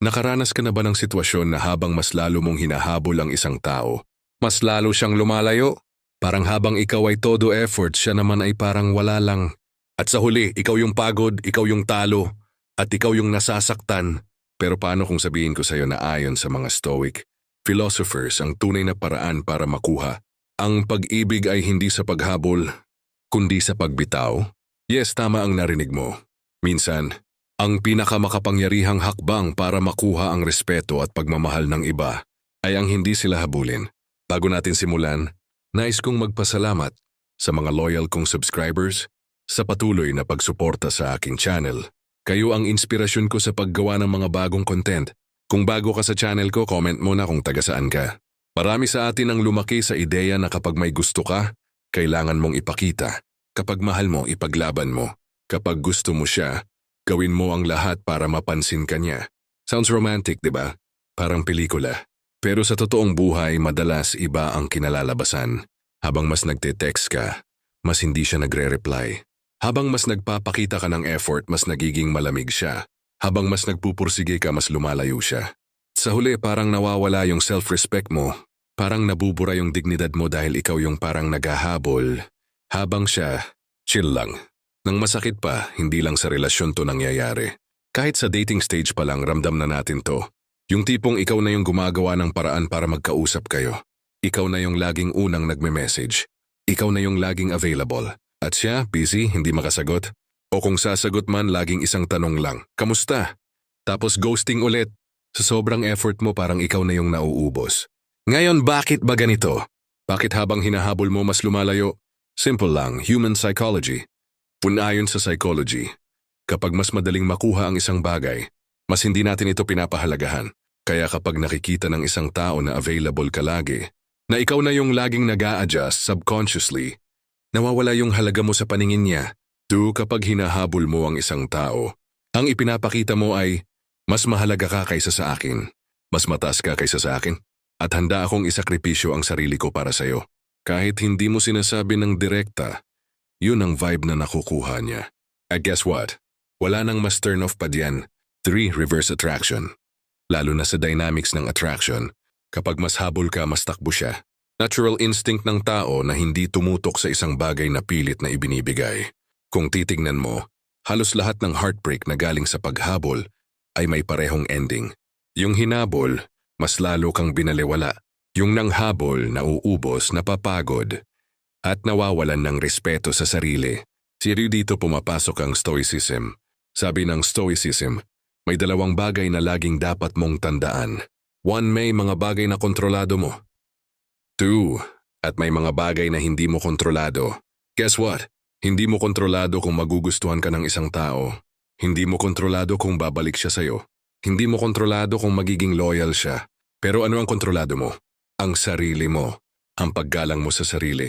Nakaranas ka na ba ng sitwasyon na habang mas lalo mong hinahabol ang isang tao, mas lalo siyang lumalayo? Parang habang ikaw ay todo effort, siya naman ay parang wala lang. At sa huli, ikaw yung pagod, ikaw yung talo, at ikaw yung nasasaktan. Pero paano kung sabihin ko sa'yo na ayon sa mga stoic, philosophers ang tunay na paraan para makuha. Ang pag-ibig ay hindi sa paghabol, kundi sa pagbitaw? Yes, tama ang narinig mo. Minsan, ang pinakamakapangyarihang hakbang para makuha ang respeto at pagmamahal ng iba ay ang hindi sila habulin. Bago natin simulan, nais kong magpasalamat sa mga loyal kong subscribers sa patuloy na pagsuporta sa aking channel. Kayo ang inspirasyon ko sa paggawa ng mga bagong content. Kung bago ka sa channel ko, comment mo na kung taga saan ka. Marami sa atin ang lumaki sa ideya na kapag may gusto ka, kailangan mong ipakita. Kapag mahal mo, ipaglaban mo. Kapag gusto mo siya, gawin mo ang lahat para mapansin ka niya. Sounds romantic, di ba? Parang pelikula. Pero sa totoong buhay, madalas iba ang kinalalabasan. Habang mas nagte-text ka, mas hindi siya nagre-reply. Habang mas nagpapakita ka ng effort, mas nagiging malamig siya. Habang mas nagpupursige ka, mas lumalayo siya. Sa huli, parang nawawala yung self-respect mo. Parang nabubura yung dignidad mo dahil ikaw yung parang naghahabol. Habang siya, chill lang. Nang masakit pa, hindi lang sa relasyon to nangyayari. Kahit sa dating stage pa lang, ramdam na natin to. Yung tipong ikaw na yung gumagawa ng paraan para magkausap kayo. Ikaw na yung laging unang nagme-message. Ikaw na yung laging available. At siya, busy, hindi makasagot. O kung sasagot man, laging isang tanong lang, kamusta? Tapos ghosting ulit. Sa sobrang effort mo parang ikaw na yung nauubos. Ngayon, bakit ba ganito? Bakit habang hinahabol mo mas lumalayo? Simple lang, human psychology. Punayon sa psychology, kapag mas madaling makuha ang isang bagay, mas hindi natin ito pinapahalagahan. Kaya kapag nakikita ng isang tao na available ka lagi, na ikaw na yung laging nag adjust subconsciously, nawawala yung halaga mo sa paningin niya. Do kapag hinahabol mo ang isang tao, ang ipinapakita mo ay, mas mahalaga ka kaysa sa akin, mas mataas ka kaysa sa akin, at handa akong isakripisyo ang sarili ko para sa'yo. Kahit hindi mo sinasabi ng direkta, yun ang vibe na nakukuha niya. At guess what? Wala nang mas turn off pa diyan. 3. Reverse attraction. Lalo na sa dynamics ng attraction, kapag mas habol ka, mas takbo siya. Natural instinct ng tao na hindi tumutok sa isang bagay na pilit na ibinibigay. Kung titignan mo, halos lahat ng heartbreak na galing sa paghabol ay may parehong ending. Yung hinabol, mas lalo kang binaliwala. Yung nanghabol, nauubos, napapagod, at nawawalan ng respeto sa sarili. Siri dito pumapasok ang stoicism. Sabi ng stoicism, may dalawang bagay na laging dapat mong tandaan. One, may mga bagay na kontrolado mo. Two, at may mga bagay na hindi mo kontrolado. Guess what? Hindi mo kontrolado kung magugustuhan ka ng isang tao. Hindi mo kontrolado kung babalik siya sa'yo. Hindi mo kontrolado kung magiging loyal siya. Pero ano ang kontrolado mo? Ang sarili mo. Ang paggalang mo sa sarili.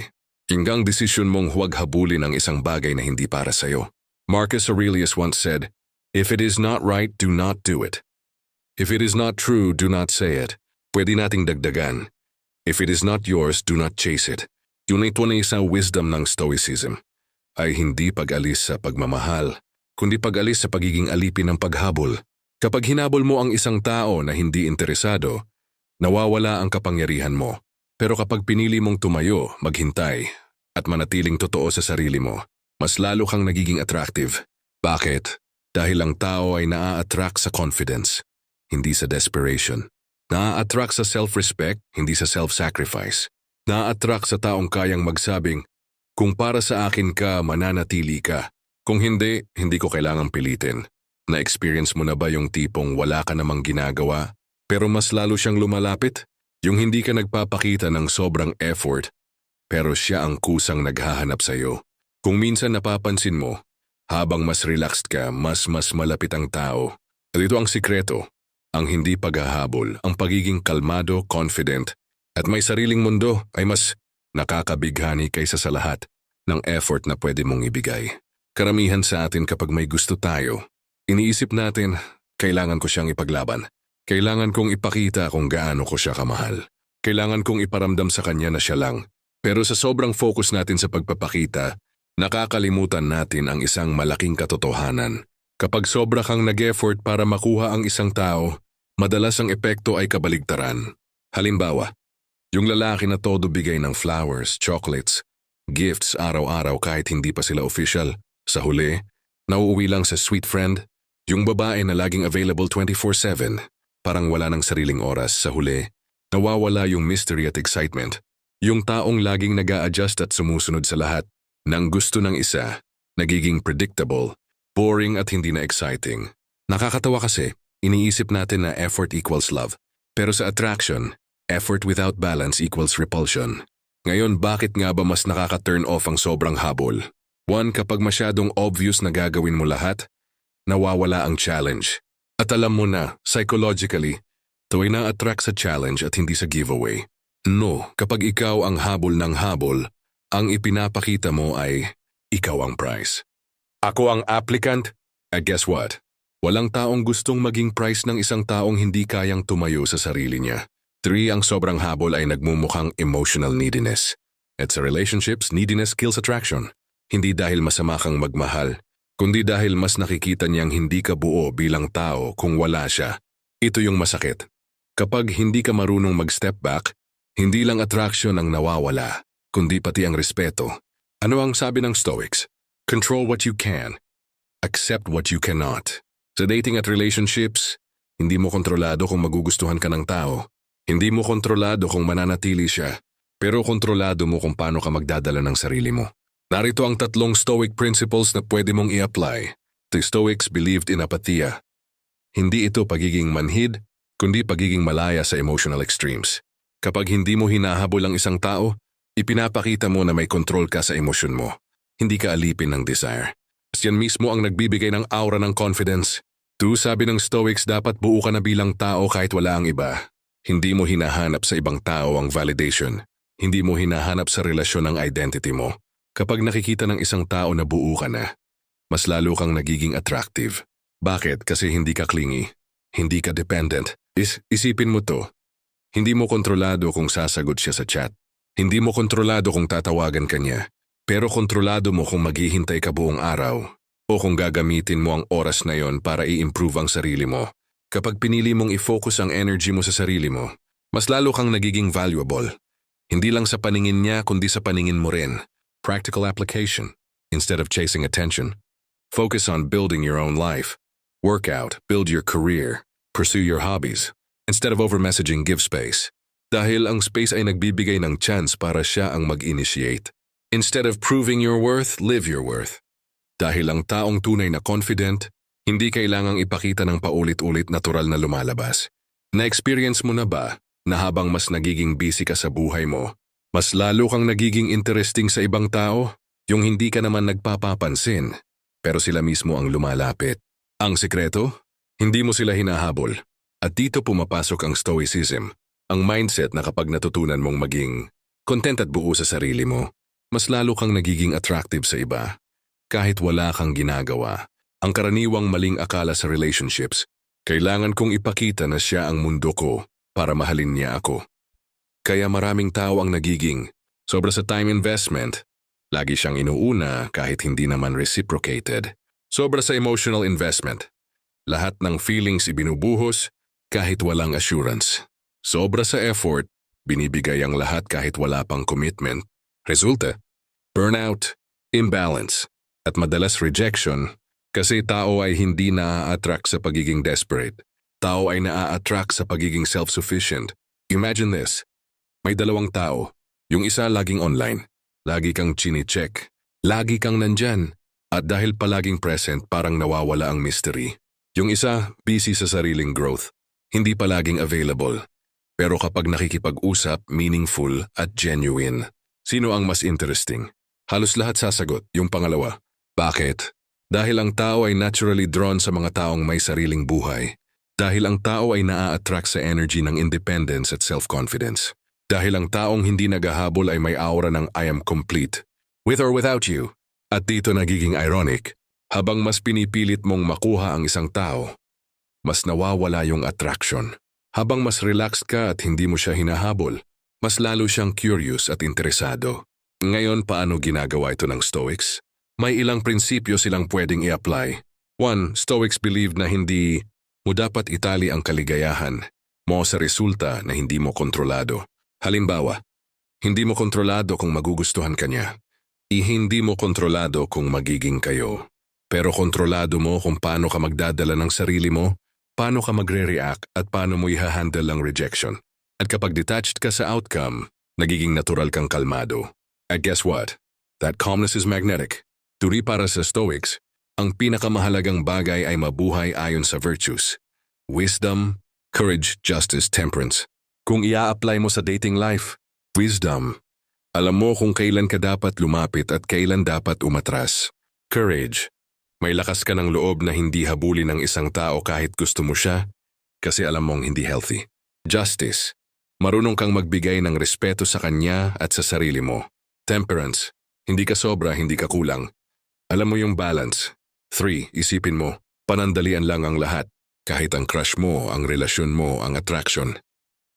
Hinggang desisyon mong huwag habulin ang isang bagay na hindi para sa'yo. Marcus Aurelius once said, If it is not right, do not do it. If it is not true, do not say it. Pwede nating dagdagan. If it is not yours, do not chase it. Yun ito na isang wisdom ng Stoicism ay hindi pag-alis sa pagmamahal, kundi pag-alis sa pagiging alipin ng paghabol. Kapag hinabol mo ang isang tao na hindi interesado, nawawala ang kapangyarihan mo. Pero kapag pinili mong tumayo, maghintay, at manatiling totoo sa sarili mo, mas lalo kang nagiging attractive. Bakit? Dahil ang tao ay naa-attract sa confidence, hindi sa desperation. Naa-attract sa self-respect, hindi sa self-sacrifice. Naa-attract sa taong kayang magsabing, kung para sa akin ka, mananatili ka. Kung hindi, hindi ko kailangang pilitin. Na-experience mo na ba yung tipong wala ka namang ginagawa, pero mas lalo siyang lumalapit? Yung hindi ka nagpapakita ng sobrang effort, pero siya ang kusang naghahanap sa'yo. Kung minsan napapansin mo, habang mas relaxed ka, mas mas malapit ang tao. At ito ang sikreto, ang hindi paghahabol, ang pagiging kalmado, confident, at may sariling mundo ay mas nakakabighani kaysa sa lahat ng effort na pwede mong ibigay. Karamihan sa atin kapag may gusto tayo, iniisip natin, kailangan ko siyang ipaglaban. Kailangan kong ipakita kung gaano ko siya kamahal. Kailangan kong iparamdam sa kanya na siya lang. Pero sa sobrang focus natin sa pagpapakita, nakakalimutan natin ang isang malaking katotohanan. Kapag sobra kang nag-effort para makuha ang isang tao, Madalas ang epekto ay kabaligtaran. Halimbawa, yung lalaki na todo bigay ng flowers, chocolates, gifts araw-araw kahit hindi pa sila official. Sa huli, nauuwi lang sa sweet friend. Yung babae na laging available 24-7, parang wala ng sariling oras. Sa huli, nawawala yung mystery at excitement. Yung taong laging nag adjust at sumusunod sa lahat ng gusto ng isa, nagiging predictable, boring at hindi na exciting. Nakakatawa kasi, iniisip natin na effort equals love. Pero sa attraction, effort without balance equals repulsion. Ngayon, bakit nga ba mas nakaka-turn off ang sobrang habol? One, kapag masyadong obvious na gagawin mo lahat, nawawala ang challenge. At alam mo na, psychologically, tuway na-attract sa challenge at hindi sa giveaway. No, kapag ikaw ang habol ng habol, ang ipinapakita mo ay ikaw ang prize. Ako ang applicant, at guess what? Walang taong gustong maging price ng isang taong hindi kayang tumayo sa sarili niya. 3. Ang sobrang habol ay nagmumukhang emotional neediness. At sa relationships, neediness kills attraction. Hindi dahil masama kang magmahal, kundi dahil mas nakikita niyang hindi ka buo bilang tao kung wala siya. Ito yung masakit. Kapag hindi ka marunong mag-step back, hindi lang attraction ang nawawala, kundi pati ang respeto. Ano ang sabi ng Stoics? Control what you can. Accept what you cannot. Sa dating at relationships, hindi mo kontrolado kung magugustuhan ka ng tao. Hindi mo kontrolado kung mananatili siya, pero kontrolado mo kung paano ka magdadala ng sarili mo. Narito ang tatlong Stoic principles na pwede mong i-apply. The Stoics believed in apathia. Hindi ito pagiging manhid, kundi pagiging malaya sa emotional extremes. Kapag hindi mo hinahabol ang isang tao, ipinapakita mo na may control ka sa emosyon mo. Hindi ka alipin ng desire. Yan mismo ang nagbibigay ng aura ng confidence. Tu sabi ng Stoics dapat buo ka na bilang tao kahit wala ang iba. Hindi mo hinahanap sa ibang tao ang validation. Hindi mo hinahanap sa relasyon ang identity mo. Kapag nakikita ng isang tao na buo ka na, mas lalo kang nagiging attractive. Bakit? Kasi hindi ka clingy. Hindi ka dependent. Is isipin mo to. Hindi mo kontrolado kung sasagot siya sa chat. Hindi mo kontrolado kung tatawagan ka niya. Pero kontrolado mo kung maghihintay ka buong araw o kung gagamitin mo ang oras na yon para i-improve ang sarili mo. Kapag pinili mong i-focus ang energy mo sa sarili mo, mas lalo kang nagiging valuable. Hindi lang sa paningin niya kundi sa paningin mo rin. Practical application. Instead of chasing attention, focus on building your own life. Work out, build your career, pursue your hobbies. Instead of over-messaging, give space. Dahil ang space ay nagbibigay ng chance para siya ang mag-initiate. Instead of proving your worth, live your worth. Dahil ang taong tunay na confident, hindi kailangang ipakita ng paulit-ulit natural na lumalabas. Na-experience mo na ba na habang mas nagiging busy ka sa buhay mo, mas lalo kang nagiging interesting sa ibang tao? Yung hindi ka naman nagpapapansin, pero sila mismo ang lumalapit. Ang sekreto? Hindi mo sila hinahabol. At dito pumapasok ang stoicism, ang mindset na kapag natutunan mong maging content at buo sa sarili mo, mas lalo kang nagiging attractive sa iba. Kahit wala kang ginagawa, ang karaniwang maling akala sa relationships, kailangan kong ipakita na siya ang mundo ko para mahalin niya ako. Kaya maraming tao ang nagiging, sobra sa time investment, lagi siyang inuuna kahit hindi naman reciprocated. Sobra sa emotional investment, lahat ng feelings ibinubuhos kahit walang assurance. Sobra sa effort, binibigay ang lahat kahit wala pang commitment. Resulta, burnout, imbalance, at madalas rejection kasi tao ay hindi na-attract sa pagiging desperate. Tao ay na-attract sa pagiging self-sufficient. Imagine this. May dalawang tao. Yung isa laging online. Lagi kang chine-check. Lagi kang nandyan. At dahil palaging present, parang nawawala ang mystery. Yung isa, busy sa sariling growth. Hindi palaging available. Pero kapag nakikipag-usap, meaningful at genuine. Sino ang mas interesting? Halos lahat sasagot, yung pangalawa. Bakit? Dahil ang tao ay naturally drawn sa mga taong may sariling buhay. Dahil ang tao ay naa-attract sa energy ng independence at self-confidence. Dahil ang taong hindi naghahabol ay may aura ng I am complete, with or without you. At dito nagiging ironic, habang mas pinipilit mong makuha ang isang tao, mas nawawala yung attraction. Habang mas relaxed ka at hindi mo siya hinahabol, mas lalo siyang curious at interesado. Ngayon, paano ginagawa ito ng Stoics? May ilang prinsipyo silang pwedeng i-apply. One, Stoics believed na hindi mo dapat itali ang kaligayahan mo sa resulta na hindi mo kontrolado. Halimbawa, hindi mo kontrolado kung magugustuhan ka niya. I hindi mo kontrolado kung magiging kayo. Pero kontrolado mo kung paano ka magdadala ng sarili mo, paano ka magre-react at paano mo i-handle ang rejection. At kapag detached ka sa outcome, nagiging natural kang kalmado. At guess what? That calmness is magnetic. Turi para sa Stoics, ang pinakamahalagang bagay ay mabuhay ayon sa virtues. Wisdom, courage, justice, temperance. Kung ia-apply mo sa dating life, wisdom. Alam mo kung kailan ka dapat lumapit at kailan dapat umatras. Courage. May lakas ka ng loob na hindi habulin ng isang tao kahit gusto mo siya kasi alam mong hindi healthy. Justice. Marunong kang magbigay ng respeto sa kanya at sa sarili mo. Temperance. Hindi ka sobra, hindi ka kulang. Alam mo yung balance. 3. Isipin mo, panandalian lang ang lahat. Kahit ang crush mo, ang relasyon mo, ang attraction.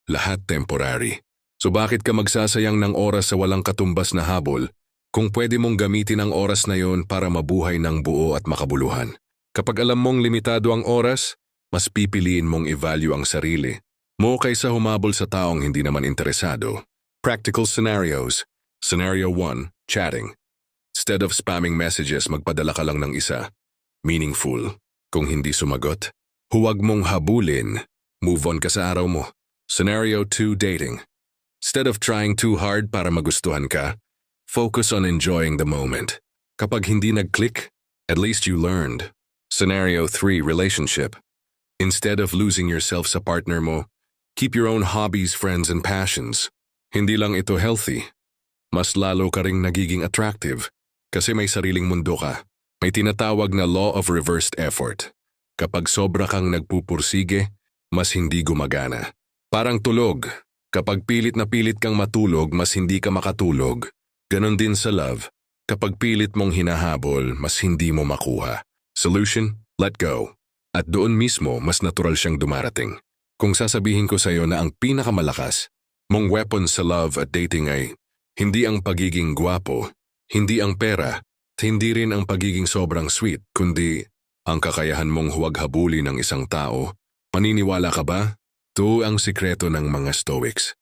Lahat temporary. So bakit ka magsasayang ng oras sa walang katumbas na habol kung pwede mong gamitin ang oras na yon para mabuhay ng buo at makabuluhan? Kapag alam mong limitado ang oras, mas pipiliin mong i-value ang sarili mo kaysa humabol sa taong hindi naman interesado. Practical scenarios. Scenario 1, chatting. Instead of spamming messages, magpadala ka lang ng isa. Meaningful. Kung hindi sumagot, huwag mong habulin. Move on ka sa araw mo. Scenario 2, dating. Instead of trying too hard para magustuhan ka, focus on enjoying the moment. Kapag hindi nag-click, at least you learned. Scenario 3, relationship. Instead of losing yourself sa partner mo, keep your own hobbies, friends, and passions. Hindi lang ito healthy. Mas lalo ka ring nagiging attractive kasi may sariling mundo ka. May tinatawag na law of reversed effort. Kapag sobra kang nagpupursige, mas hindi gumagana. Parang tulog. Kapag pilit na pilit kang matulog, mas hindi ka makatulog. Ganon din sa love. Kapag pilit mong hinahabol, mas hindi mo makuha. Solution? Let go. At doon mismo, mas natural siyang dumarating. Kung sasabihin ko sa iyo na ang pinakamalakas mong weapon sa love at dating ay hindi ang pagiging gwapo, hindi ang pera, hindi rin ang pagiging sobrang sweet, kundi ang kakayahan mong huwag habuli ng isang tao. Maniniwala ka ba? Ito ang sikreto ng mga Stoics.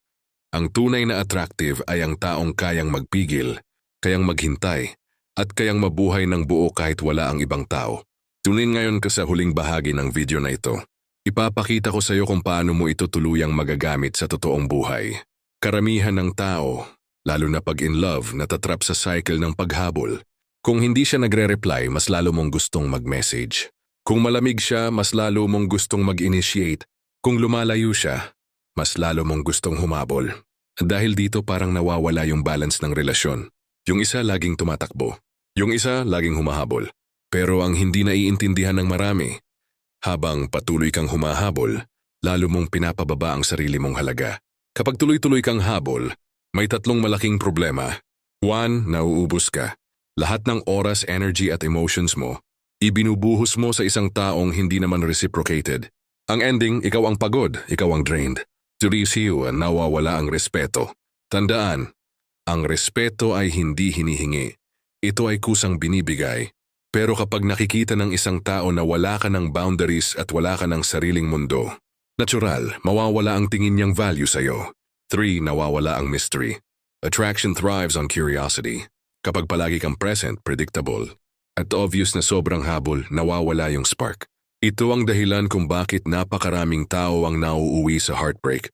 Ang tunay na attractive ay ang taong kayang magpigil, kayang maghintay, at kayang mabuhay ng buo kahit wala ang ibang tao. Tunin ngayon ka sa huling bahagi ng video na ito. Ipapakita ko sa iyo kung paano mo ito tuluyang magagamit sa totoong buhay. Karamihan ng tao, lalo na pag in love, natatrap sa cycle ng paghabol. Kung hindi siya nagre-reply, mas lalo mong gustong mag-message. Kung malamig siya, mas lalo mong gustong mag-initiate. Kung lumalayo siya, mas lalo mong gustong humabol. Dahil dito parang nawawala yung balance ng relasyon. Yung isa laging tumatakbo. Yung isa laging humahabol. Pero ang hindi naiintindihan ng marami, habang patuloy kang humahabol, lalo mong pinapababa ang sarili mong halaga. Kapag tuloy-tuloy kang habol, may tatlong malaking problema. One, nauubos ka. Lahat ng oras, energy at emotions mo, ibinubuhos mo sa isang taong hindi naman reciprocated. Ang ending, ikaw ang pagod, ikaw ang drained. You, nawawala ang respeto. Tandaan, ang respeto ay hindi hinihingi. Ito ay kusang binibigay. Pero kapag nakikita ng isang tao na wala ka ng boundaries at wala ka ng sariling mundo, natural, mawawala ang tingin niyang value sa'yo. 3. Nawawala ang mystery. Attraction thrives on curiosity. Kapag palagi kang present, predictable, at obvious na sobrang habol, nawawala yung spark. Ito ang dahilan kung bakit napakaraming tao ang nauuwi sa heartbreak.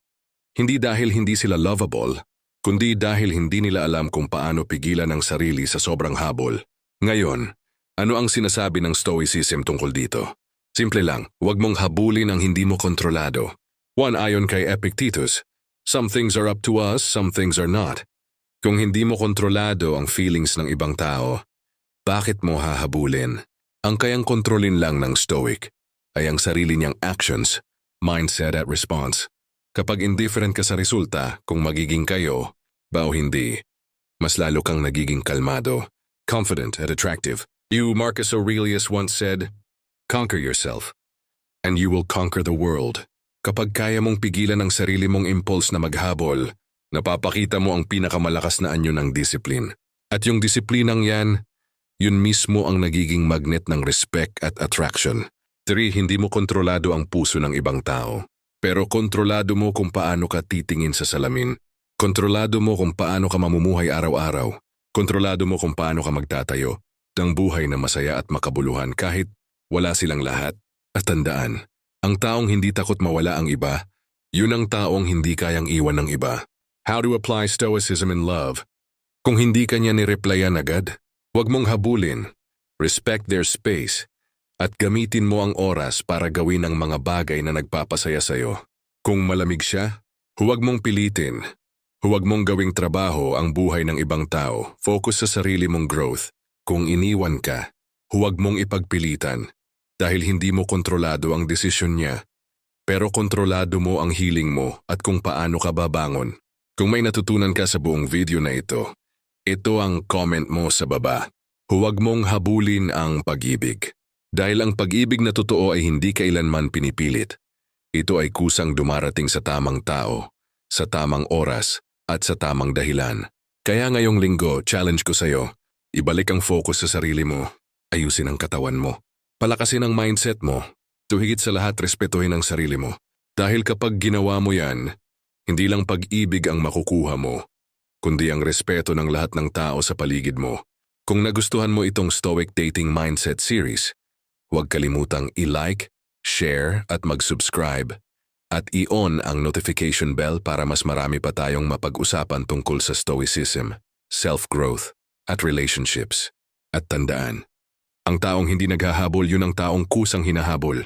Hindi dahil hindi sila lovable, kundi dahil hindi nila alam kung paano pigilan ang sarili sa sobrang habol. Ngayon, ano ang sinasabi ng Stoicism tungkol dito? Simple lang, huwag mong habulin ang hindi mo kontrolado. One ayon kay Epictetus, some things are up to us, some things are not. Kung hindi mo kontrolado ang feelings ng ibang tao, bakit mo hahabulin? Ang kayang kontrolin lang ng stoic ay ang sarili niyang actions, mindset at response. Kapag indifferent ka sa resulta kung magiging kayo, ba o hindi, mas lalo kang nagiging kalmado, confident at attractive. You, Marcus Aurelius once said, Conquer yourself, and you will conquer the world. Kapag kaya mong pigilan ang sarili mong impulse na maghabol, Napapakita mo ang pinakamalakas na anyo ng disiplin. At yung disiplinang yan, yun mismo ang nagiging magnet ng respect at attraction. 3. Hindi mo kontrolado ang puso ng ibang tao. Pero kontrolado mo kung paano ka titingin sa salamin. Kontrolado mo kung paano ka mamumuhay araw-araw. Kontrolado mo kung paano ka magtatayo ng buhay na masaya at makabuluhan kahit wala silang lahat. At tandaan, ang taong hindi takot mawala ang iba, yun ang taong hindi kayang iwan ng iba. How to apply stoicism in love. Kung hindi kanya nireplyan agad, huwag mong habulin. Respect their space. At gamitin mo ang oras para gawin ang mga bagay na nagpapasaya sa'yo. Kung malamig siya, huwag mong pilitin. Huwag mong gawing trabaho ang buhay ng ibang tao. Focus sa sarili mong growth. Kung iniwan ka, huwag mong ipagpilitan. Dahil hindi mo kontrolado ang desisyon niya. Pero kontrolado mo ang healing mo at kung paano ka babangon. Kung may natutunan ka sa buong video na ito, ito ang comment mo sa baba. Huwag mong habulin ang pag-ibig. Dahil ang pag-ibig na totoo ay hindi kailanman pinipilit. Ito ay kusang dumarating sa tamang tao, sa tamang oras, at sa tamang dahilan. Kaya ngayong linggo, challenge ko sa'yo, ibalik ang focus sa sarili mo, ayusin ang katawan mo, palakasin ang mindset mo, tuhigit sa lahat respetuhin ang sarili mo. Dahil kapag ginawa mo yan, hindi lang pag-ibig ang makukuha mo, kundi ang respeto ng lahat ng tao sa paligid mo. Kung nagustuhan mo itong Stoic Dating Mindset Series, huwag kalimutang i-like, share at mag-subscribe at i-on ang notification bell para mas marami pa tayong mapag-usapan tungkol sa stoicism, self-growth at relationships. At tandaan, ang taong hindi naghahabol yun ang taong kusang hinahabol.